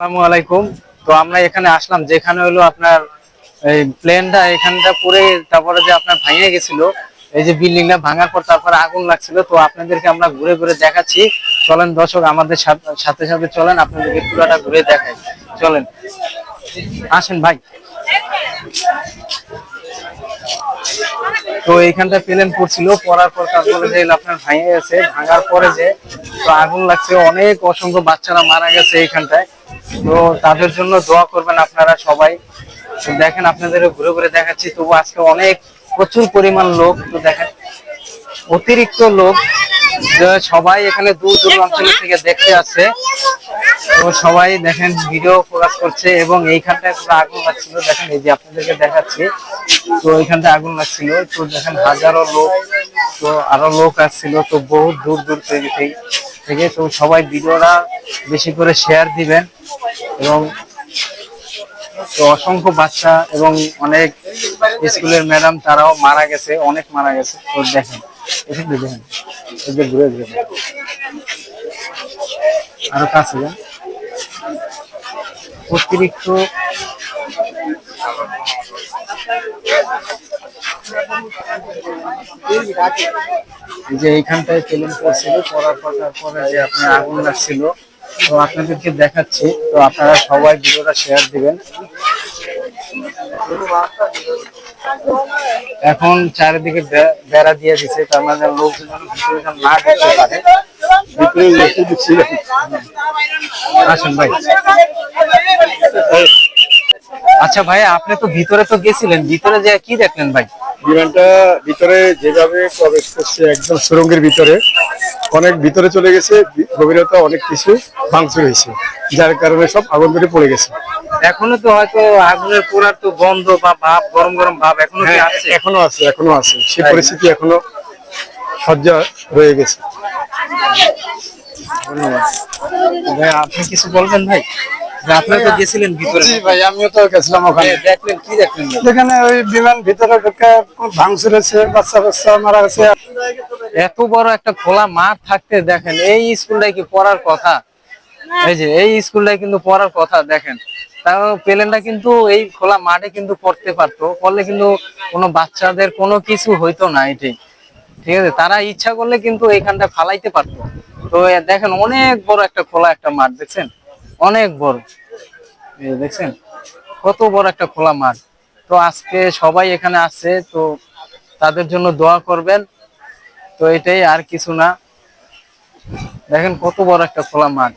আসসালামু আলাইকুম। তো আমরা এখানে আসলাম, যেখানে হলো আপনার এই প্লেনটা এখানটা পরে তারপরে যে আপনার ভাঙে গেছিল, এই যে বিল্ডিংটা ভাঙার পর তারপরে আগুন লাগছিল। তো আপনাদেরকে আমরা ঘুরে ঘুরে দেখাচ্ছি। চলেন দর্শক, আমাদের সাথে সাথে চলেন, আপনাদেরকে পুরোটা ঘুরে দেখাই। চলেন। আসেন ভাই। তো এইখানটা প্লেন পড়ছিল, পড়ার পর তারপরে যে আপনার ভাঙে গেছে, ভাঙার পরে যে তো আগুন লাগছে, অনেক অসংখ্য বাচ্চারা মারা গেছে এইখানটায় তো তাদের জন্য দোয়া করবেন আপনারা সবাই। দেখেন আপনাদের ঘুরে ঘুরে দেখাচ্ছি, তবু আজকে অনেক প্রচুর পরিমাণ লোক, তো দেখেন, অতিরিক্ত লোক সবাই এখানে দূর দূর অঞ্চল থেকে দেখতে আসছে। তো সবাই দেখেন, ভিডিও ফোকাস করছে এবং এইখানটায় আগুন লাগছিল। দেখেন, এই যে আপনাদেরকে দেখাচ্ছি, তো এইখানটা আগুন লাগছিল। তো দেখেন, হাজারো লোক, তো আরও লোক আসছিল, তো বহুত দূর দূর থেকে তো সবাই ভিডিওটা বেশি করে শেয়ার দিবেন। এবং অসংখ্য বাচ্চা এবং অনেক স্কুলের ম্যাডাম তারাও মারা গেছে, অনেক মারা গেছে তো দেখেন দেখেন ঘুরে ঘুরে। আরও কাছে অতিরিক্ত যে এইখানটায় চ্যালেঞ্জ করছিল পড়ার পর তারপরে যে আপনার আগুন লাগছিল তো আপনাদেরকে দেখাচ্ছি তো আপনারা সবাই ভিডিওটা শেয়ার দিবেন। এখন চারিদিকে বেড়া দিয়ে দিছে তার মানে লোকজন না ঢুকতে পারে। আসেন ভাই। আচ্ছা ভাই আপনি তো ভিতরে তো গেছিলেন ভিতরে যে কি দেখলেন ভাই? বিমানটা ভিতরে যেভাবে প্রবেশ করছে একদম সুরঙ্গের ভিতরে অনেক ভিতরে চলে গেছে গভীরতা অনেক কিছু ভাঙচুর হয়েছে যার কারণে সব আগুন ধরে পড়ে গেছে। এখনও তো হয়তো আগুনের পোড়ার তো গন্ধ বা ভাব গরম গরম ভাব এখনও হ্যাঁ আছে? এখনও আছে এখনও আছে। সেই তাই? পরিস্থিতি এখনও সজ্জা রয়ে গেছে। ধন্যবাদ। ভাই আপনি কিছু বলবেন ভাই? যে তো গেছিলেন ভিতরে। জি ভাই আমিও তো গেছিলাম ওখানে। হ্যাঁ, দেখলেন কি দেখলেন ভাই? ওই বিমান ভিতরে ঢুকে ভাঙচুর হয়েছে বাচ্চা বাচ্চা মারা গেছে। এত বড় একটা খোলা মাঠ থাকতে দেখেন এই স্কুলটাই কি পড়ার কথা? এই যে এই স্কুলটাই কিন্তু পড়ার কথা দেখেন। তাও প্লেনটা কিন্তু এই খোলা মাঠে কিন্তু পড়তে পারতো পড়লে কিন্তু কোনো বাচ্চাদের কোনো কিছু হইতো না এটি। ঠিক আছে তারা ইচ্ছা করলে কিন্তু এইখানটা ফালাইতে পারতো। তো দেখেন অনেক বড় একটা খোলা একটা মাঠ দেখছেন? অনেক বড়। এই দেখছেন, কত বড় একটা খোলা মাঠ। তো আজকে সবাই এখানে আসছে তো তাদের জন্য দোয়া করবেন। তো এটাই আর কিছু না। দেখেন কত বড় একটা খোলা মাঠ।